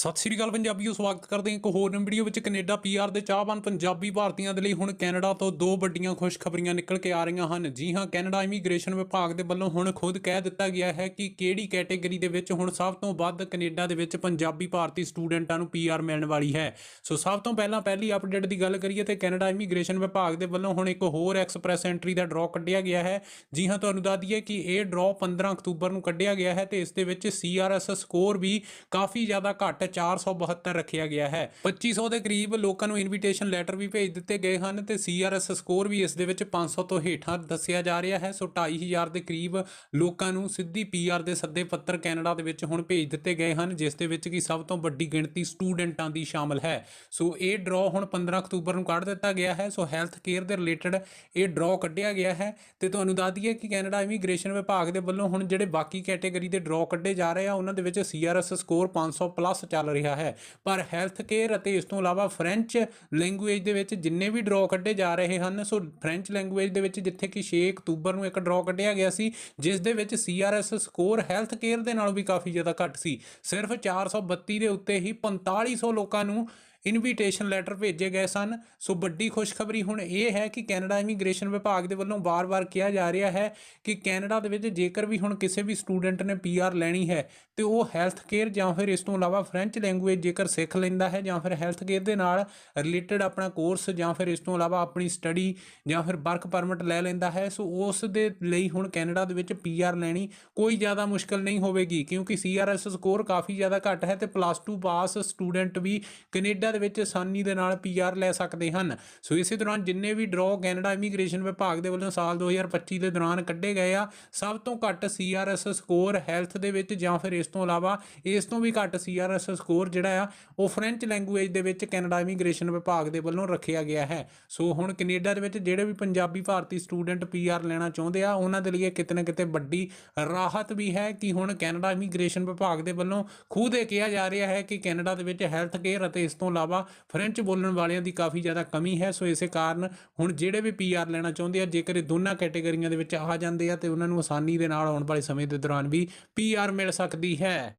ਸਤਿ ਸ੍ਰੀ ਅਕਾਲ ਪੰਜਾਬੀਓ, ਸਵਾਗਤ ਕਰਦੇ ਹਾਂ ਇੱਕ ਹੋਰ ਵੀਡੀਓ ਵਿੱਚ। ਕੈਨੇਡਾ ਪੀਆਰ ਦੇ ਚਾਹਵਾਨ ਪੰਜਾਬੀ ਭਾਰਤੀਆਂ ਦੇ ਲਈ ਹੁਣ ਕੈਨੇਡਾ ਤੋਂ ਦੋ ਵੱਡੀਆਂ ਖੁਸ਼ਖਬਰੀਆਂ ਨਿਕਲ ਕੇ ਆ ਰਹੀਆਂ ਹਨ। ਜੀ ਹਾਂ, ਕੈਨੇਡਾ ਇਮੀਗ੍ਰੇਸ਼ਨ ਵਿਭਾਗ ਦੇ ਵੱਲੋਂ ਹੁਣ ਖੁਦ ਕਹਿ ਦਿੱਤਾ ਗਿਆ ਹੈ ਕਿ ਕਿਹੜੀ ਕੈਟਾਗਰੀ ਦੇ ਵਿੱਚ ਹੁਣ ਸਭ ਤੋਂ ਵੱਧ ਕੈਨੇਡਾ ਦੇ ਵਿੱਚ ਪੰਜਾਬੀ ਭਾਰਤੀ ਸਟੂਡੈਂਟਾਂ ਨੂੰ ਪੀਆਰ ਮਿਲਣ ਵਾਲੀ ਹੈ। ਸੋ ਸਭ ਤੋਂ ਪਹਿਲਾਂ ਪਹਿਲੀ ਅਪਡੇਟ ਦੀ ਗੱਲ ਕਰੀਏ ਤੇ ਕੈਨੇਡਾ ਇਮੀਗ੍ਰੇਸ਼ਨ ਵਿਭਾਗ ਦੇ ਵੱਲੋਂ ਹੁਣ ਇੱਕ ਹੋਰ ਐਕਸਪ੍ਰੈਸ ਐਂਟਰੀ ਦਾ ਡਰਾਅ ਕੱਢਿਆ ਗਿਆ ਹੈ। ਜੀ ਹਾਂ, ਤੁਹਾਨੂੰ ਦੱਸ ਦਈਏ ਕਿ ਇਹ ਡਰਾਅ 15 ਅਕਤੂਬਰ ਨੂੰ ਕੱਢਿਆ ਗਿਆ ਹੈ ਤੇ ਇਸ ਦੇ ਵਿੱਚ ਸੀਆਰਐਸ ਸਕੋਰ ਵੀ ਕਾਫੀ ਜ਼ਿਆਦਾ ਘੱਟ 472 ਰੱਖਿਆ ਗਿਆ ਹੈ। 2500 ਦੇ ਕਰੀਬ ਲੋਕਾਂ ਨੂੰ ਇਨਵੀਟੇਸ਼ਨ ਲੈਟਰ ਵੀ ਭੇਜ ਦਿੱਤੇ ਗਏ ਹਨ ਤੇ ਸੀਆਰਐਸ ਸਕੋਰ ਵੀ ਇਸ ਦੇ ਵਿੱਚ 500 ਤੋਂ ਹੇਠਾਂ ਦੱਸਿਆ ਜਾ ਰਿਹਾ ਹੈ। ਸੋ 2500 ਦੇ ਕਰੀਬ ਲੋਕਾਂ ਨੂੰ ਸਿੱਧੀ ਪੀਆਰ ਦੇ ਸੱਦੇ ਪੱਤਰ ਕੈਨੇਡਾ ਦੇ ਵਿੱਚ ਹੁਣ ਭੇਜ ਦਿੱਤੇ ਗਏ ਹਨ, ਜਿਸ ਦੇ ਵਿੱਚ ਕਿ ਸਭ ਤੋਂ ਵੱਡੀ ਗਿਣਤੀ ਸਟੂਡੈਂਟਾਂ ਦੀ ਸ਼ਾਮਲ ਹੈ। ਸੋ ਇਹ ਡਰਾਅ ਹੁਣ 15 ਅਕਤੂਬਰ ਨੂੰ ਕੱਢ ਦਿੱਤਾ ਗਿਆ ਹੈ। ਸੋ ਹੈਲਥ ਕੇਅਰ ਦੇ ਰਿਲੇਟਡ ਇਹ ਡਰਾਅ ਕੱਢਿਆ ਗਿਆ ਹੈ। ਤੇ ਤੁਹਾਨੂੰ ਦੱਸ ਦਈਏ ਕਿ ਕੈਨੇਡਾ ਇਮੀਗ੍ਰੇਸ਼ਨ ਵਿਭਾਗ ਦੇ ਵੱਲੋਂ ਹੁਣ ਜਿਹੜੇ ਬਾਕੀ ਕੈਟਾਗਰੀ ਦੇ ਡਰਾਅ ਕੱਢੇ ਜਾ ਰਹੇ ਆ, ਉਹਨਾਂ ਦੇ ਵਿੱਚ ਸੀਆਰਐਸ ਸਕੋਰ 500 ਪਲੱਸ ਚੱਲ ਰਿਹਾ ਹੈ। ਪਰ ਹੈਲਥ ਕੇਅਰ ਅਤੇ ਇਸ ਤੋਂ ਇਲਾਵਾ ਫ੍ਰੈਂਚ ਲੈਂਗੁਏਜ ਦੇ ਵਿੱਚ ਜਿੰਨੇ ਵੀ ਡਰਾਅ ਕੱਢੇ ਜਾ ਰਹੇ ਹਨ, ਸੋ ਫ੍ਰੈਂਚ ਲੈਂਗੁਏਜ ਦੇ ਵਿੱਚ ਜਿੱਥੇ ਕਿ 6 ਅਕਤੂਬਰ ਨੂੰ ਇੱਕ ਡਰਾਅ ਕੱਢਿਆ ਗਿਆ ਸੀ, ਜਿਸ ਦੇ ਵਿੱਚ ਸੀਆਰਐਸ ਸਕੋਰ ਹੈਲਥ ਕੇਅਰ ਦੇ ਨਾਲੋਂ ਵੀ ਕਾਫੀ ਜ਼ਿਆਦਾ ਘੱਟ ਸੀ। ਸਿਰਫ 432 ਦੇ ਉੱਤੇ ਹੀ 4500 ਲੋਕਾਂ ਨੂੰ ਇਨਵੀਟੇਸ਼ਨ ਲੈਟਰ ਭੇਜੇ ਗਏ ਸਨ। ਸੋ ਵੱਡੀ ਖੁਸ਼ਖਬਰੀ ਹੁਣ ਇਹ ਹੈ ਕਿ ਕੈਨੇਡਾ ਇਮੀਗ੍ਰੇਸ਼ਨ ਵਿਭਾਗ ਦੇ ਵੱਲੋਂ ਵਾਰ-ਵਾਰ ਕਿਹਾ ਜਾ ਰਿਹਾ ਹੈ ਕਿ ਕੈਨੇਡਾ ਦੇ ਵਿੱਚ ਜੇਕਰ ਵੀ ਹੁਣ ਕਿਸੇ ਵੀ ਸਟੂਡੈਂਟ ਨੇ ਪੀਆਰ ਲੈਣੀ ਹੈ ਤੇ ਉਹ ਹੈਲਥ ਕੇਅਰ ਜਾਂ ਫਿਰ ਇਸ ਤੋਂ ਇਲਾਵਾ ਫ੍ਰੈਂਚ ਲੈਂਗੁਏਜ ਜੇਕਰ ਸਿੱਖ ਲੈਂਦਾ ਹੈ ਜਾਂ ਫਿਰ ਹੈਲਥ ਕੇਅਰ ਦੇ ਨਾਲ ਰਿਲੇਟਡ ਆਪਣਾ ਕੋਰਸ ਜਾਂ ਫਿਰ ਇਸ ਤੋਂ ਇਲਾਵਾ ਆਪਣੀ ਸਟੱਡੀ ਜਾਂ ਫਿਰ ਵਰਕ ਪਰਮਿਟ ਲੈ ਲੈਂਦਾ ਹੈ, ਸੋ ਉਸ ਦੇ ਲਈ ਹੁਣ ਕੈਨੇਡਾ ਦੇ ਵਿੱਚ ਪੀਆਰ ਲੈਣੀ ਕੋਈ ਜ਼ਿਆਦਾ ਮੁਸ਼ਕਲ ਨਹੀਂ ਹੋਵੇਗੀ ਕਿਉਂਕਿ ਸੀਆਰਐਸ ਸਕੋਰ ਕਾਫੀ ਜ਼ਿਆਦਾ ਘੱਟ ਹੈ ਤੇ ਪਲੱਸ 2 ਪਾਸ ਸਟੂਡੈਂਟ ਵੀ ਕੈਨੇਡਾ ਦੇ ਵਿੱਚ ਆਸਾਨੀ ਦੇ ਨਾਲ ਪੀਆਰ ਲੈ ਸਕਦੇ ਹਨ। ਸੋ ਇਸੇ ਦੌਰਾਨ ਜਿੰਨੇ ਵੀ ਡਰਾਅ ਕੈਨੇਡਾ ਇਮੀਗ੍ਰੇਸ਼ਨ ਵਿਭਾਗ ਦੇ ਵੱਲੋਂ ਸਾਲ 2025 ਦੇ ਦੌਰਾਨ ਕੱਢੇ ਗਏ ਆ, ਸਭ ਤੋਂ ਘੱਟ ਸੀਆਰਐਸ ਸਕੋਰ ਹੈਲਥ ਦੇ ਵਿੱਚ ਜਾਂ ਫਿਰ ਇਸ ਤੋਂ ਇਲਾਵਾ ਇਸ ਤੋਂ ਵੀ ਘੱਟ ਸੀਆਰਐਸ ਸਕੋਰ ਜਿਹੜਾ ਆ, ਉਹ ਫ੍ਰੈਂਚ ਲੈਂਗੁਏਜ ਦੇ ਵਿੱਚ ਕੈਨੇਡਾ ਇਮੀਗ੍ਰੇਸ਼ਨ ਵਿਭਾਗ ਦੇ ਵੱਲੋਂ ਰੱਖਿਆ ਗਿਆ ਹੈ। ਸੋ ਹੁਣ ਕੈਨੇਡਾ ਦੇ ਵਿੱਚ ਜਿਹੜੇ ਵੀ ਪੰਜਾਬੀ ਭਾਰਤੀ ਸਟੂਡੈਂਟ ਪੀਆਰ ਲੈਣਾ ਚਾਹੁੰਦੇ ਆ, ਉਹਨਾਂ ਦੇ ਲਈ ਇਹ ਕਿਤੇ ਨਾ ਕਿਤੇ ਵੱਡੀ ਰਾਹਤ ਵੀ ਹੈ ਕਿ ਹੁਣ ਕੈਨੇਡਾ ਇਮੀਗ੍ਰੇਸ਼ਨ ਵਿਭਾਗ ਦੇ ਵੱਲੋਂ ਖੁਦ ਇਹ ਕਿਹਾ ਜਾ ਰਿਹਾ ਹੈ ਕਿ ਕੈਨੇਡਾ ਦੇ ਵਿੱਚ ਹੈਲਥ ਕੇਅਰ ਅਤੇ ਇਸ ਤੋਂ ਇਲਾਵਾ ਫ੍ਰੈਂਚ ਬੋਲਣ ਵਾਲਿਆਂ ਦੀ ਕਾਫੀ ਜ਼ਿਆਦਾ ਕਮੀ ਹੈ। ਸੋ ਇਸੇ ਕਾਰਨ ਹੁਣ ਜਿਹੜੇ ਵੀ ਪੀਆਰ ਲੈਣਾ ਚਾਹੁੰਦੇ ਆ, ਜੇਕਰ ਇਹ ਦੋਨਾਂ ਕੈਟਾਗਰੀਆਂ ਦੇ ਵਿੱਚ ਆ ਜਾਂਦੇ ਆ, ਤੇ ਉਹਨਾਂ ਨੂੰ ਆਸਾਨੀ ਦੇ ਨਾਲ ਆਉਣ ਵਾਲੇ ਸਮੇਂ ਦੇ ਦੌਰਾਨ ਵੀ ਪੀਆਰ ਮਿਲ ਸਕਦੀ ਹੈ।